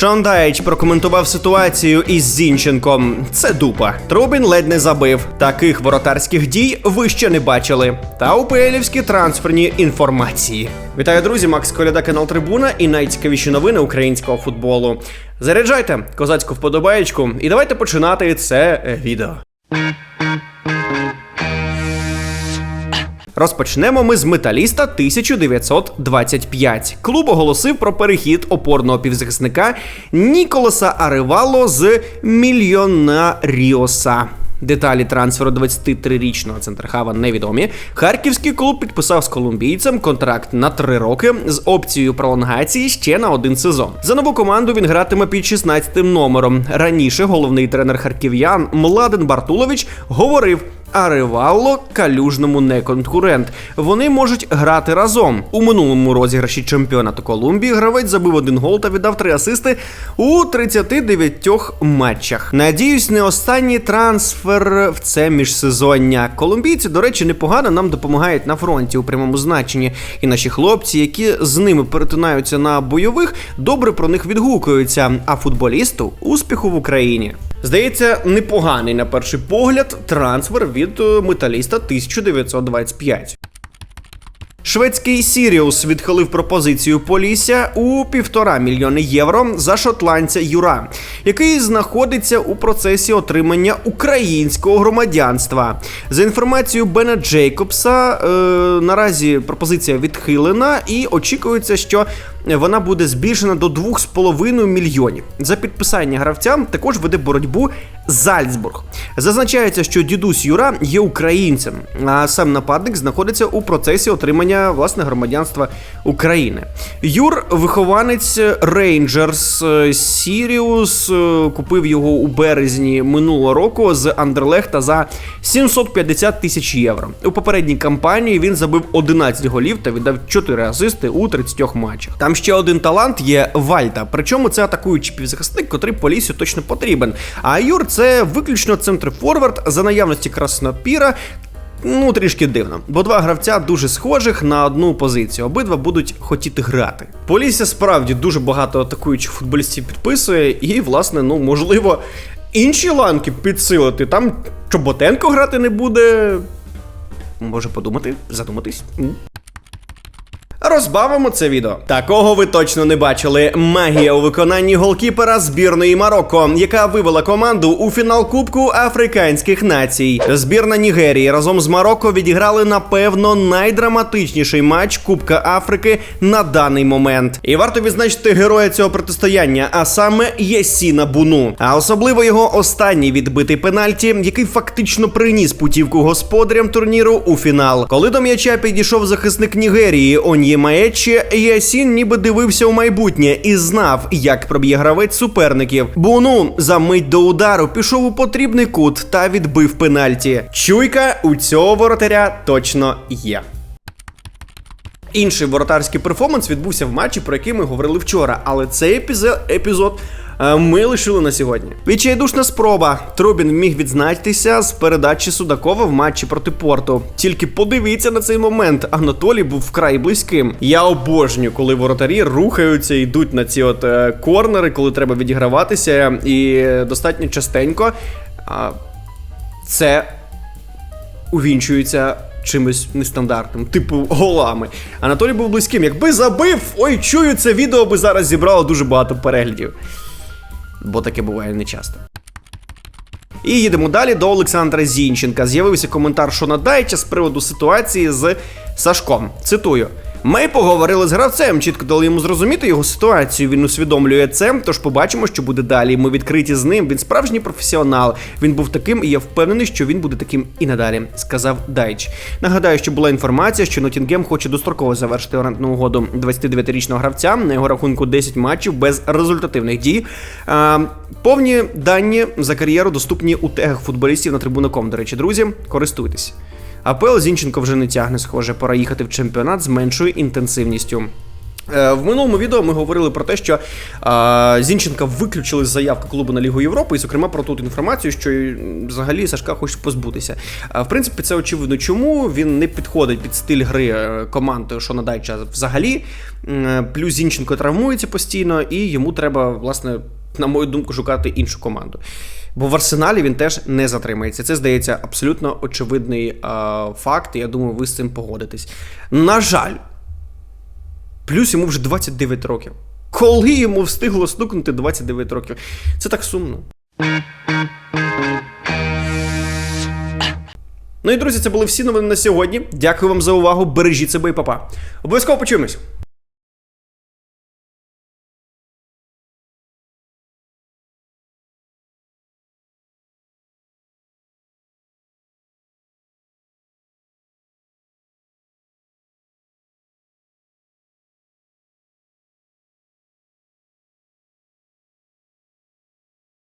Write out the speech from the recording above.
Шандаєч прокоментував ситуацію із Зінченком. Це дупа. Трубін ледь не забив. Таких воротарських дій ви ще не бачили. Та УПЛівські трансферні інформації. Вітаю, друзі! Макс Коляда, канал Трибуна і найцікавіші новини українського футболу. Заряджайте козацьку вподобаєчку і давайте починати це відео. Розпочнемо ми з металіста 1925. Клуб оголосив про перехід опорного півзахисника Ніколаса Аривало з Мільйонаріоса. Деталі трансферу 23-річного центрхава невідомі. Харківський клуб підписав з колумбійцем контракт на 3 роки з опцією пролонгації ще на один сезон. За нову команду він гратиме під 16 номером. Раніше головний тренер харків'ян Младен Бартулович говорив. А Ривалло калюжному не конкурент. Вони можуть грати разом. У минулому розіграші чемпіонату Колумбії гравець забив один гол та віддав три асисти у 39 матчах. Надіюсь, не останній трансфер в це міжсезоння. Колумбійці, до речі, непогано нам допомагають на фронті у прямому значенні. І наші хлопці, які з ними перетинаються на бойових, добре про них відгукуються. А футболісту успіху в Україні. Здається, непоганий на перший погляд трансфер від е, металіста 1925. Шведський Сіріус відхилив пропозицію Полісся у півтора мільйони євро за шотландця Юра, який знаходиться у процесі отримання українського громадянства. За інформацією Бена Джейкобса, е, наразі пропозиція відхилена і очікується, що вона буде збільшена до 2,5 мільйонів. За підписання гравця також веде боротьбу Зальцбург. Зазначається, що дідусь Юра є українцем, а сам нападник знаходиться у процесі отримання власне громадянства України. Юр, вихованець Рейнджерс Сіріус, е, купив його у березні минулого року з Андерлехта за 750 тисяч євро. У попередній кампанії він забив 11 голів та віддав 4 асисти у 30 матчах. Там ще один талант є Вальта. Причому це атакуючий півзахисник, котрий Полісю точно потрібен. А Юр це виключно центр форвард за наявності краснопіра. Ну, трішки дивно, бо два гравця дуже схожих на одну позицію. Обидва будуть хотіти грати. Полісся справді дуже багато атакуючих футболістів підписує, і, власне, ну можливо, інші ланки підсилити. Там Чоботенко грати не буде. Може подумати, задуматись. Розбавимо це відео. Такого ви точно не бачили. Магія у виконанні голкіпера збірної Марокко, яка вивела команду у фінал Кубку Африканських націй. Збірна Нігерії разом з Марокко відіграли напевно найдраматичніший матч Кубка Африки на даний момент. І варто відзначити героя цього протистояння, а саме Єсіна Буну. А особливо його останній відбитий пенальті, який фактично приніс путівку господарям турніру у фінал. Коли до м'яча підійшов захисник Нігерії Он'є Маечі, Ясін ніби дивився у майбутнє і знав, як проб'є гравець суперників. Буну за мить до удару пішов у потрібний кут та відбив пенальті. Чуйка у цього воротаря точно є. Інший воротарський перформанс відбувся в матчі, про який ми говорили вчора, але цей епізод, ми лишили на сьогодні. Відчайдушна спроба. Трубін міг відзначитися з передачі Судакова в матчі проти Порту. Тільки подивіться на цей момент. Анатолій був вкрай близьким. Я обожнюю, коли воротарі рухаються, йдуть на ці от е, корнери, коли треба відіграватися, і достатньо частенько. Це увінчується чимось нестандартним, типу голами. Анатолій був близьким. Якби забив, ой, чую, це відео би зараз зібрало дуже багато переглядів. Бо таке буває нечасто. І їдемо далі до Олександра Зінченка. З'явився коментар Шона надається з приводу ситуації з Сашком. Цитую. Ми поговорили з гравцем, чітко дали йому зрозуміти його ситуацію. Він усвідомлює це, тож побачимо, що буде далі. Ми відкриті з ним. Він справжній професіонал. Він був таким, і я впевнений, що він буде таким і надалі, сказав Дайч. Нагадаю, що була інформація, що Нотінгем хоче достроково завершити орендну угоду 29-річного гравця. На його рахунку 10 матчів без результативних дій. А, повні дані за кар'єру доступні у тегах футболістів на трибунаком. До речі, друзі, користуйтесь. АПЛ Зінченко вже не тягне, схоже, пора їхати в чемпіонат з меншою інтенсивністю. Е, В минулому відео ми говорили про те, що е, Зінченка виключили з заявки клубу на Лігу Європи, і, зокрема, про ту інформацію, що взагалі Сашка хоче позбутися. Е, в принципі, це очевидно, чому він не підходить під стиль гри е, команд Шона Дайча взагалі. Е, Плюс Зінченко травмується постійно, і йому треба, власне, на мою думку, шукати іншу команду. Бо в арсеналі він теж не затримається. Це здається абсолютно очевидний е, факт. і Я думаю, ви з цим погодитесь. На жаль. Плюс йому вже 29 років. Коли йому встигло стукнути 29 років? Це так сумно. Ну і друзі, це були всі новини на сьогодні. Дякую вам за увагу. Бережіть себе і папа. Обов'язково почуємось.